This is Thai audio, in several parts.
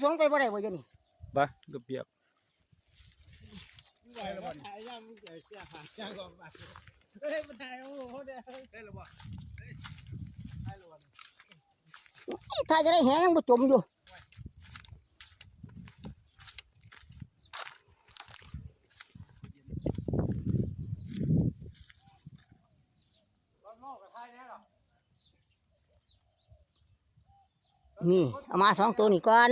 สงไปบ่ได้บ่เดี๋ยวนี้บะกระเปียบไหวแล้วมันถ่ายย่างมึงเสียเสียหาย่างก่อนไปเฮ้ยมันถ่ายโอ้โหเด้ได้แล้วบ่เฮ้ยได้แล้วบ่นี่ถ้าจะได้แหยังบ่จมอยู่รอบนอกก็ถ่ายแน่หรอนี่เอามาสองตัวนี่ก่อน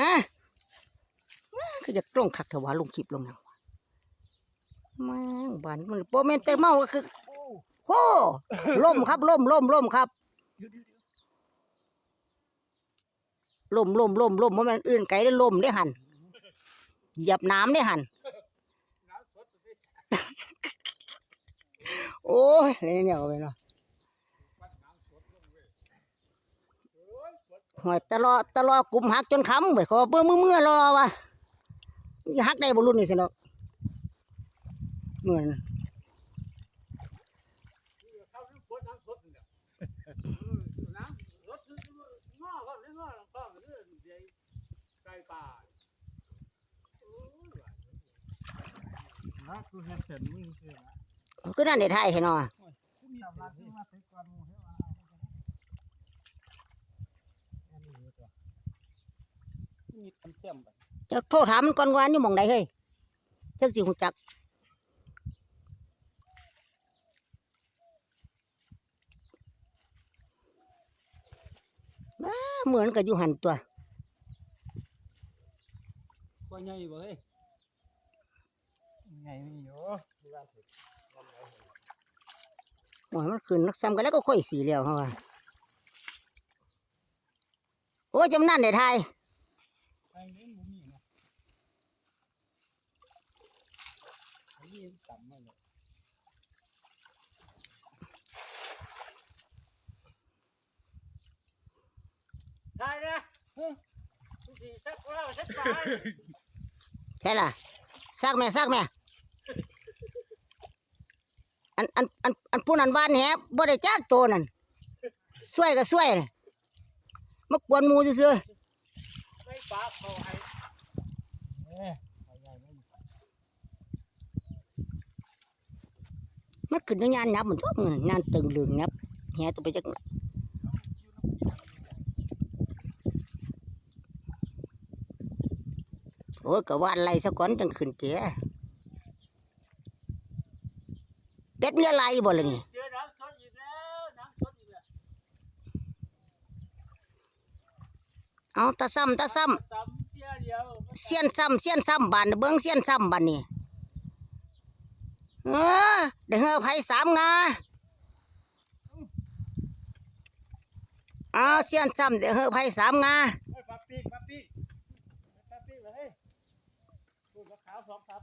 นะก็จะกล้องคักถวาลงคลิปลงหยังวะแม่งบานมันโปแมนเตเมาก็คือโอ้ล่มครับล่มล่มล่มครับล่มล่มล่มล่มเพราะมันอื่นไกลได้ล่มได้หันหยียบน้ำได้หันโอ้ยอะไรเนี่ยเอาไปเนาะ วัดน้ำสดลงเว้ยโอ้ยสด หอยตะลอตะลอกลุ่มหักจนค้ำไปขอเบื่อมือเมื่อรอวะนี่หักได้บรุ่นนี่สิเนาะเหมือนเข้าน้ำสดน้ำสดเนี่ยน้ำสดงอก่อนงอก่อนเรื่องเดี๋ยวไก่ป่านะกูเห็นเห็นมึงเสียนะก็นั่นเด็ดไทยเห็นเนาะ กูมีมาซื้อมาติดก่อนมึงเห็นว่าอันนี้อยู่ตัว มีตำเสียมไปจะโทษถามมันก่อนว่านี่หมองใดเฮ้ยจักสิหูจัก บ้าเหมือนกับอยู่หันตัว ว่าใหญ่บ่เฮ้ยใหญ่มีอยู่ดูว่าถึงหมอยมันขึ้นนักซ้ำกันแล้วก็ค่อยสีแล้วเขาว่าโอ้ยจำนั่นเด็ดไทยไอ้นี่บ่มีเนาะไอ้นี่ต่ำมาเลยได้นะทุกทีสักเราสักปลาใช่ล่ะซากแม่ซากแม่อันอันอันอันผู้นั้นวานแหบบ่ได้จักโตวนั่นสวยก็สวยน่ะมากวนหมูซื่อไม่ ปลาเขาใหญ่ไม่ๆมันขึ้นในงานยับมันทั่วมืองานตึงเหลืองยับแหตัวไปจักโอ้ยก็วานไรสักก่อนจังขึ้นเก๋เป็ดมีอะไรบ่เล่ะนี่ำสดอีกแล้วน้ำสดอีกแล้ว เอาตาซ้ำตาซ้ำเสียเดียนซ้ำเสียนซ้ำบานเบิ้งเสียนซ้ำบานนี่เออเด้อไผ่สามงาเอาเสียนซ้ำเด้อไผสามงาเฮ้ยปลาปีกปลาปีกปลาปีกเฮ้ยดูปลาขาวสองา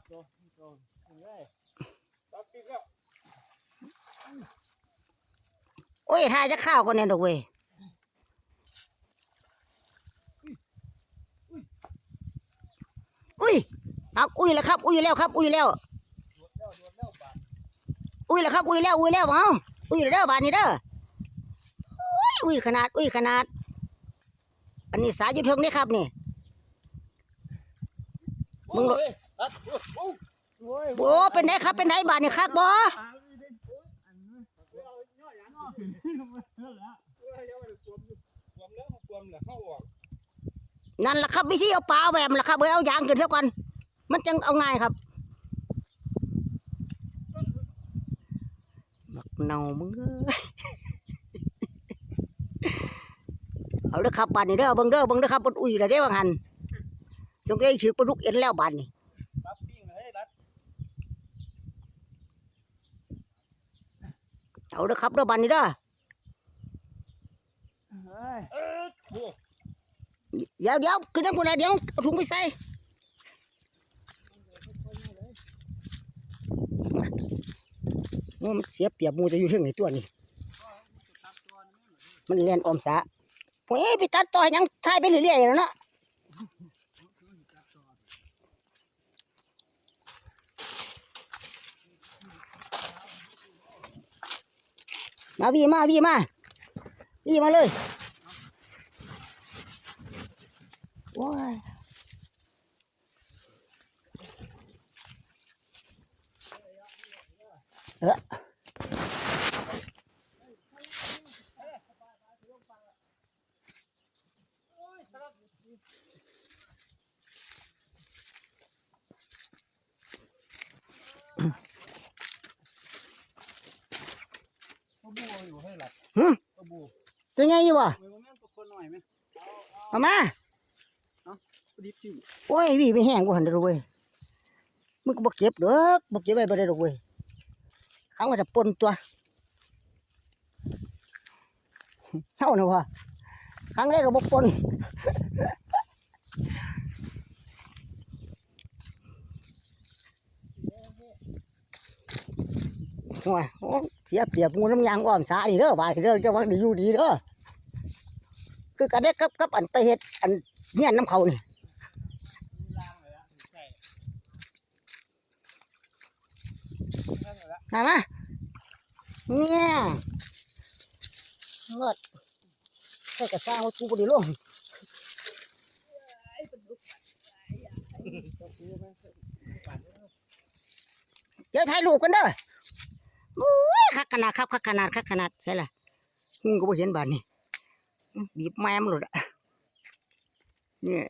โอ้ยทายจะข้าวก่อนเนี่ยดอกเว้ย อุ้ยเอาอุ้ยแล้วครับ อุ้ยแล้วครับ อุ้ยแล้วโดดแล้วโดดแล้วบาดอุ้ยแล้วครับ อุ้ยแล้วอุ้ยแล้วเอาอุ้ยแล้วเด้อบานนี้เด้ออุ้ยอุ้ยขนาด อุ้ยขนาด อันนี้สายอยู่เทิงนี่ครับนี่มึงโดดโอ้ยรัดโอ้ยโอ้ยโอ้เป็นไงครับเป็นไงบานนี่ครับบ่ปลาไม่ได้โอ้ นั่นแหละครับวิธีเอาปลาเอาแบบนั่นแหละครับเอ้ยเอายางขึ้นเท่าก่อนมันจังเอาง่ายครับบักเนามึงเอ้ยเอาเด้อครับบานนี้เด้อเบิ่งเด้อเบิ่งเด้อครับบนอุ้ยแล้วเด้อบางหันสงเกยถือปลาดุกเอ็นแล้วบานนี้ปลาปิ้งเลยรัดเอาเด้อครับเด้อบานนี้เด้อ เดี๋ยวเดี๋ยวขึ้นน้ำพุนแล้วเดี๋ยวเอาถุงไปใส่มันเสียเปรียบมูจะอยู่เรื่องไหนตัวนี้ มันเรียนออมสะโอ้ยไปตัดต่อยังทายไปเรื่อยๆแล้วเนาะมาวีมาวีมาวีมาเลย โอ้ยเออตั วใหญ่อยู่บ่มันแม่งตัวคนหน่อยไหมเอามาดิบจริงโอ้ยวีไปแห้งกูหันเด้อเว้ยมึงก็บ่เก็บเด้อบ่เก็บไว้บ่ได้ดอกเว้ยเขาก็จะปนตัวเท่านะวะครั้งแรกก็บ่ปนโอ้ยโอ้เสียเปรียบงูน้ำยางอ้อมสาดีเด้อบาดีเด้อเจ้าว่าด้อยู่ดีเด้อคือกันเด้กับกับอันไปเฮ็ดอันเฮียน้ำเขานี่ ล่างเลยละใช่ล่างเลยละ มามาเนี่ยงดใส่กระซ่างว่ากูบด้ลงเดี๋ยวถ่ายรูปกันเด้อโอ้ยคักขนาดครับคักขนาดคักขนาดใช่ละหุ่งก็บ่เห็นบาดนี่บีบแม่มันหลุดอะเนี่ย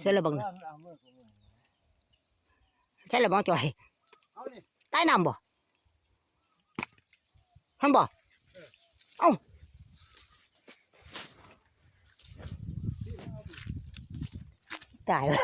ใช่ละบังน่ะเอามือของมึงใช่ละบังจ่อย เอานี่ใต้น้